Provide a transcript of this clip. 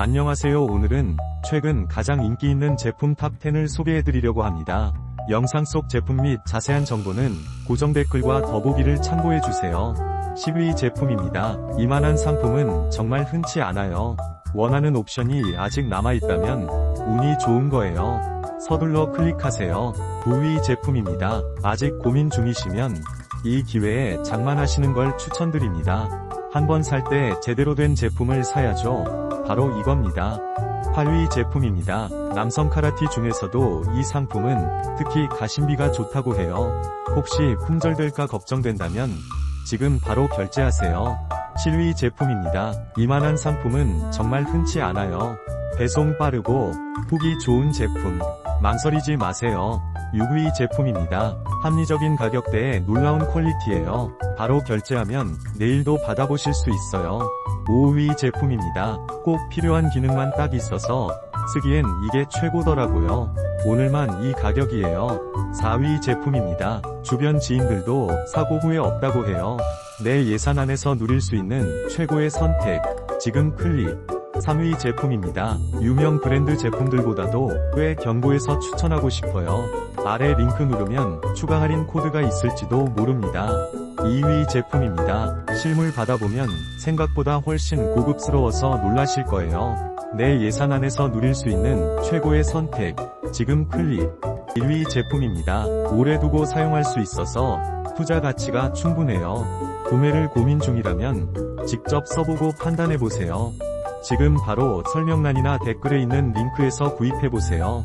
안녕하세요. 오늘은 최근 가장 인기 있는 제품 탑10을 소개해드리려고 합니다. 영상 속 제품 및 자세한 정보는 고정 댓글과 더보기를 참고해주세요. 10위 제품입니다. 이만한 상품은 정말 흔치 않아요. 원하는 옵션이 아직 남아있다면 운이 좋은 거예요. 서둘러 클릭하세요. 9위 제품입니다. 아직 고민 중이시면 이 기회에 장만하시는 걸 추천드립니다. 한 번 살 때 제대로 된 제품을 사야죠. 바로 이겁니다. 8위 제품입니다. 남성 카라티 중에서도 이 상품은 특히 가심비가 좋다고 해요. 혹시 품절될까 걱정된다면 지금 바로 결제하세요. 7위 제품입니다. 이만한 상품은 정말 흔치 않아요. 배송 빠르고 후기 좋은 제품. 망설이지 마세요. 6위 제품입니다. 합리적인 가격대에 놀라운 퀄리티예요. 바로 결제하면 내일도 받아보실 수 있어요. 5위 제품입니다. 꼭 필요한 기능만 딱 있어서 쓰기엔 이게 최고더라고요. 오늘만 이 가격이에요. 4위 제품입니다. 주변 지인들도 사고 후에 없다고 해요. 내 예산 안에서 누릴 수 있는 최고의 선택. 지금 클릭. 3위 제품입니다. 유명 브랜드 제품들보다도 꽤 견고해서 추천하고 싶어요. 아래 링크 누르면 추가 할인 코드가 있을지도 모릅니다. 2위 제품입니다. 실물 받아보면 생각보다 훨씬 고급스러워서 놀라실 거예요. 내 예산 안에서 누릴 수 있는 최고의 선택. 지금 클릭. 1위 제품입니다. 오래 두고 사용할 수 있어서 투자 가치가 충분해요. 구매를 고민 중이라면 직접 써보고 판단해보세요. 지금 바로 설명란이나 댓글에 있는 링크에서 구입해보세요.